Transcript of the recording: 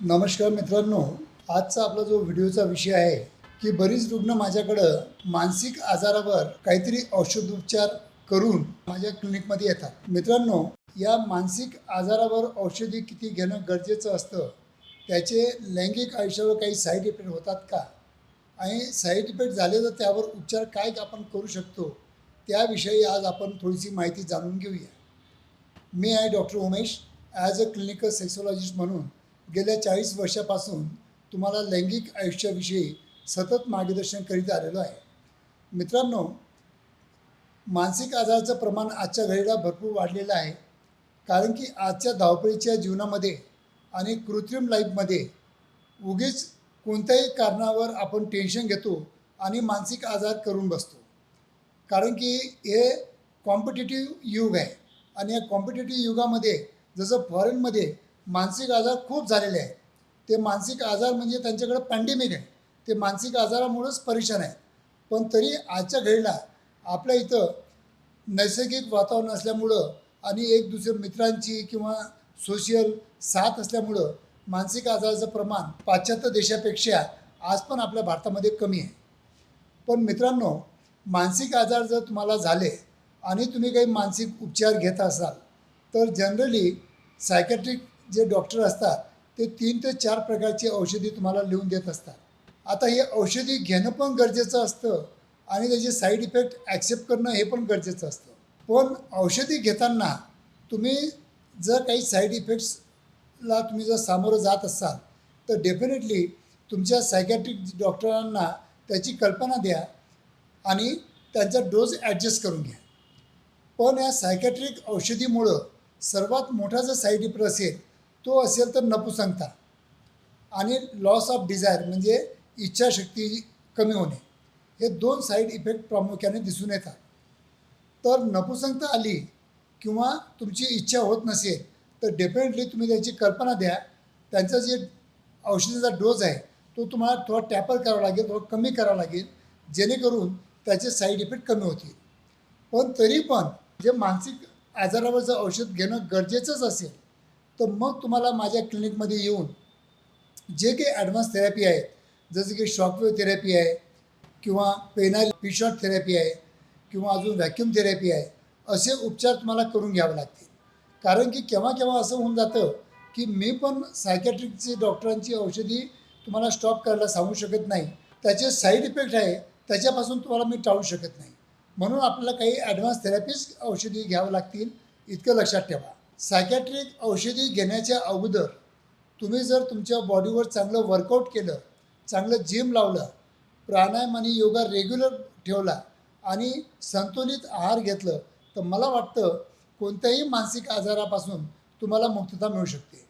नमस्कार मित्रांनो आजचा आपला जो व्हिडिओचा विषय आहे की बरीच रुग्ण माझ्याकडं मानसिक आजारावर काहीतरी औषधोपचार करून माझ्या क्लिनिकमध्ये येतात. मित्रांनो या मानसिक आजारावर औषधी किती घेणं गरजेचं असतं त्याचे लैंगिक आयुष्यावर काही साईड इफेक्ट होतात का? आणि साईड इफेक्ट झाले तर त्यावर उपचार काय आपण करू शकतो त्याविषयी आज आपण थोडीशी माहिती जाणून घेऊया. मी आहे doctor Umesh as a clinical sexologist म्हणून गेल्या चाळीस वर्षापासून तुम्हाला लैंगिक आयुष्याविषयी सतत मार्गदर्शन करीत आलेलो आहे. मित्रांनो मानसिक आजाराचं प्रमाण आजच्या घडीला भरपूर वाढलेलं आहे. कारण की आजच्या धावपळीच्या जीवनामध्ये आणि कृत्रिम लाईफमध्ये उगीच कोणत्याही कारणावर आपण टेन्शन घेतो आणि मानसिक आजार करून बसतो. कारण की हे कॉम्पिटेटिव्ह युग आहे आणि या कॉम्पिटेटिव्ह युगामध्ये जसं फॉरेनमध्ये मानसिक आजार खूप झालेले आहेत. ते मानसिक आजार म्हणजे त्यांच्याकडे पॅन्डेमिक आहे. ते मानसिक आजारामुळंच परेशान आहे पण तरी आजच्या घडीला आपल्या इथं नैसर्गिक वातावरण असल्यामुळं आणि एक दुसऱ्या मित्रांची किंवा सोशियल साथ असल्यामुळं मानसिक आजाराचं प्रमाण पाश्चात्य देशापेक्षा आज पण आपल्या भारतामध्ये कमी आहे. पण मित्रांनो मानसिक आजार जर तुम्हाला झाले आणि तुम्ही काही मानसिक उपचार घेत असाल तर जनरली सायकॅट्रिक जे डॉक्टर असतात ते तीन ते चार प्रकारची औषधी तुम्हाला लिहून देत असतात. आता हे औषधी घेणं पण गरजेचं असतं आणि त्याचे साईड इफेक्ट ॲक्सेप्ट करणं हे पण गरजेचं असतं. पण औषधी घेताना तुम्ही जर काही साईड इफेक्ट्सला तुम्ही जर सामोरं जात असाल तर डेफिनेटली तुमच्या सायकॅट्रिक डॉक्टरांना त्याची कल्पना द्या आणि त्यांचा डोस ॲडजस्ट करून घ्या. पण या सायकॅट्रिक औषधीमुळं सर्वात मोठा जर साईड इफेक्ट असेल तो असेल तर नपुसंगता आणि लॉस ऑफ डिझायर म्हणजे इच्छाशक्ती कमी होणे. हे दोन साईड इफेक्ट प्रामुख्याने दिसून येतात. तर नपुसंगता आली किंवा तुमची इच्छा होत नसेल तर डेफिनेटली तुम्ही त्याची कल्पना द्या. त्यांचा जे औषधाचा डोस आहे तो तुम्हाला थोडा टॅपर करावा लागेल थोडा कमी करावा लागेल. जेणेकरून त्याचे साईड इफेक्ट कमी होतील. पण तरी पण जे मानसिक आजारावरचं औषध घेणं गरजेचंच असेल तर मग तुम्हाला माझ्या क्लिनिकमध्ये येऊन जे काही ॲडव्हान्स थेरपी आहेत जसं की शॉकवेव्ह थेरपी आहे किंवा पेनाल पिशॉट थेरपी आहे किंवा अजून व्हॅक्यूम थेरपी आहे असे उपचार तुम्हाला करून घ्यावे लागतील. कारण की केव्हा केव्हा असं होऊन जातं की मी पण सायकॅट्रिकची डॉक्टरांची औषधी तुम्हाला स्टॉप करायला सांगू शकत नाही. त्याचे साईड इफेक्ट आहे त्याच्यापासून तुम्हाला मी टाळू शकत नाही. म्हणून आपल्याला काही ॲडव्हान्स थेरपीज औषधी घ्यावं लागतील इतकं लक्षात ठेवा. सायकॅट्रिक औषधी घेण्याच्या अगोदर तुम्ही जर तुमच्या बॉडीवर चांगलं वर्कआउट केलं चांगलं जिम लावलं प्राणायाम आणि योगा रेग्युलर ठेवला आणि संतुलित आहार घेतलं तर मला वाटतं कोणत्याही मानसिक आजारापासून तुम्हाला मुक्तता मिळू शकते.